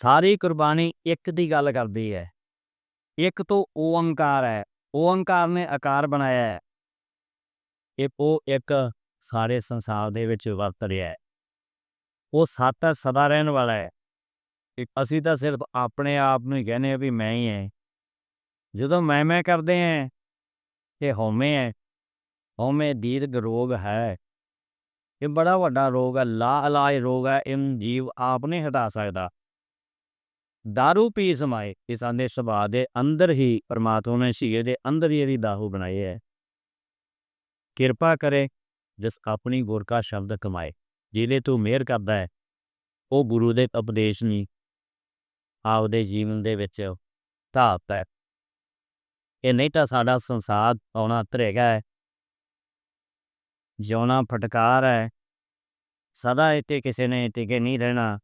ਸਾਰੀ ਕੁਰਬਾਨੀ ਇੱਕ ਦੀ ਗੱਲ ਕਰਦੀ ਹੈ। ਇੱਕ ਤੋਂ ਓੰਕਾਰ ਹੈ। ਓੰਕਾਰ ਨੇ ਆਕਾਰ ਬਣਾਇਆ ਹੈ। ਇਹ ਉਹ ਇੱਕ ਸਾਰੇ ਸੰਸਾਰ ਦੇ ਵਿੱਚ ਵਰਤ ਰਿਹਾ ਹੈ। ਉਹ ਸੱਤ ਹੈ ਸਦਾ ਰਹਿਣ ਵਾਲਾ ਹੈ। ਅਸੀਂ ਤਾਂ ਸਿਰਫ ਆਪਣੇ ਆਪ ਨੂੰ ਹੀ ਕਹਿੰਦੇ ਆ ਵੀ ਮੈਂ ਹੀ ਹਾਂ। ਜਦੋਂ ਮੈਂ ਮੈਂ ਕਰਦੇ ਹਾਂ ਇਹ ਹਉਮੈ ਹੈ। ਹਉਮੈ ਦੀਰਘ ਰੋਗ ਹੈ। ਇਹ ਬੜਾ ਵੱਡਾ ਰੋਗ ਹੈ ਲਾ ਇਲਾਜ ਰੋਗ ਹੈ। ਇਹ ਜੀਵ ਆਪ ਨਹੀਂ ਹਟਾ ਸਕਦਾ। दारू ਪੀ ਸਮਾਏ ਇਹ ਸਾਡੇ ਸੁਭਾਅ ਦੇ ਅੰਦਰ ਹੀ ਪਰਮਾਤਮਾ ਨੇ ਸੀਏ ਦੇ ਅੰਦਰ ਹੀ ਇਹਦੀ ਦਾਹੂ ਬਣਾਈ ਹੈ ਕਿਰਪਾ ਕਰੇ ਜਿਸ ਆਪਣੀ ਗੁਰ ਸ਼ਬਦ ਕਮਾਏ ਜਿਹਦੇ ਤੂੰ ਮਿਹਰ ਕਰਦਾ ਹੈ ਉਹ ਗੁਰੂ ਦੇ ਉਪਦੇਸ਼ ਨਹੀਂ ਆਪਦੇ ਜੀਵਨ ਦੇ ਵਿੱਚ ਧਾਰਤਾ ਹੈ ਇਹ ਨਹੀਂ ਤਾਂ ਸਾਡਾ ਸੰਸਾਰ ਆਉਣਾ ਧਰੇਗਾ ਹੈ ਜਿਉਣਾ ਫਟਕਾਰ ਹੈ ਸਦਾ ਇੱਥੇ ਕਿਸੇ ਨੇ ਟਿਕੇ ਨਹੀਂ ਰਹਿਣਾ